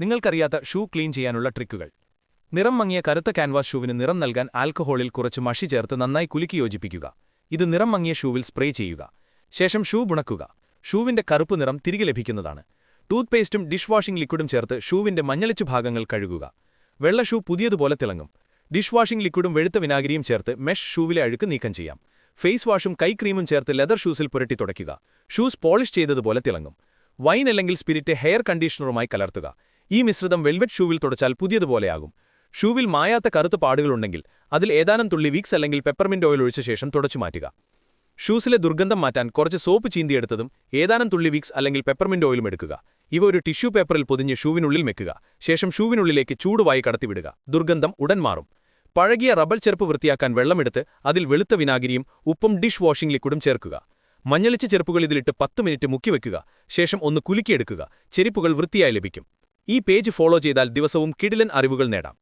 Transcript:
നിങ്ങൾക്കറിയാത്ത shoe clean ചെയ്യാനുള്ള ട്രിക്കുകൾ. നിറം മങ്ങിയ കറുത്ത ക്യാൻവാസ് ഷൂവിന് നിറം നൽകാൻ ആൽക്കഹോളിൽ കുറച്ച് മഷി ചേർത്ത് നന്നായി കുലുക്കി യോജിപ്പിക്കുക. ഇത് നിറം മങ്ങിയ ഷൂവിൽ സ്പ്രേ ചെയ്യുക. ശേഷം ഷൂ ഉണക്കുക ഷൂവിന്റെ കറുപ്പ് നിറം തിരികെ ലഭിക്കുന്നതാണ്. ടൂത്ത് പേസ്റ്റും ഡിഷ് വാഷിംഗ് ലിക്വിഡും ചേർത്ത് ഷൂവിന്റെ മഞ്ഞളിച്ചു ഭാഗങ്ങൾ കഴുകുക. വെള്ള ഷൂ പുതിയതുപോലെ തിളങ്ങും. ഡിഷ് വാഷിംഗ് ലിക്വിഡും വെളുത്ത വിനാഗിരിയും ചേർത്ത് മെഷ് ഷൂവിലെ അഴുക്ക് നീക്കം ചെയ്യാം. ഫേസ് വാഷും കൈ ക്രീമും ചേർത്ത് ലെതർ ഷൂസിൽ പുരട്ടി തുടയ്ക്കുക. ഷൂസ് പോളിഷ് ചെയ്തതുപോലെ തിളങ്ങും. വൈൻ അല്ലെങ്കിൽ സ്പിരിറ്റ് ഹെയർ കണ്ടീഷണറുമായി കലർത്തുക. ഈ മിശ്രിതം വെൽവെറ്റ് ഷൂവിൽ തുടച്ചാൽ പുതിയതുപോലെയാകും. ഷൂവിൽ മായാത്ത കറുത്ത പാടുകളുണ്ടെങ്കിൽ അതിൽ ഏതാനും തുള്ളി വീക്സ് അല്ലെങ്കിൽ പെപ്പർമിന്റ് ഓയിൽ ഒഴിച്ച ശേഷം തുടച്ചു മാറ്റുക. ഷൂസിലെ ദുർഗന്ധം മാറ്റാൻ കുറച്ച് സോപ്പ് ചീന്തിയെടുത്തതും ഏതാനും തുള്ളി വീക്സ് അല്ലെങ്കിൽ പെപ്പർമിന്റ് ഓയിലും എടുക്കുക. ഇവ ഒരു ടിഷ്യൂ പേപ്പറിൽ പൊതിഞ്ഞ് ഷൂവിനുള്ളിൽ വെക്കുക ശേഷം ഷൂവിനുള്ളിലേക്ക് ചൂടുവായി കടത്തിവിടുക. ദുർഗന്ധം ഉടൻ മാറും. പഴകിയ റബ്ബർ ചെറുപ്പ് വൃത്തിയാക്കാൻ വെള്ളമെടുത്ത് അതിൽ വെളുത്ത വിനാഗിരിയും ഉപ്പും ഡിഷ് വാഷിംഗ് ലിക്വിഡും ചേർക്കുക. മഞ്ഞളിച്ച ചെറുപ്പുകൾ ഇതിലിട്ട് പത്ത് മിനിറ്റ് മുക്കിവെക്കുക ശേഷം ഒന്ന് കുലുക്കിയെടുക്കുക. ചെരുപ്പുകൾ വൃത്തിയായി ലഭിക്കും. ഈ പേജ് ഫോളോ ചെയ്താൽ ദിവസവും കിടിലൻ അറിവുകൾ നേടാം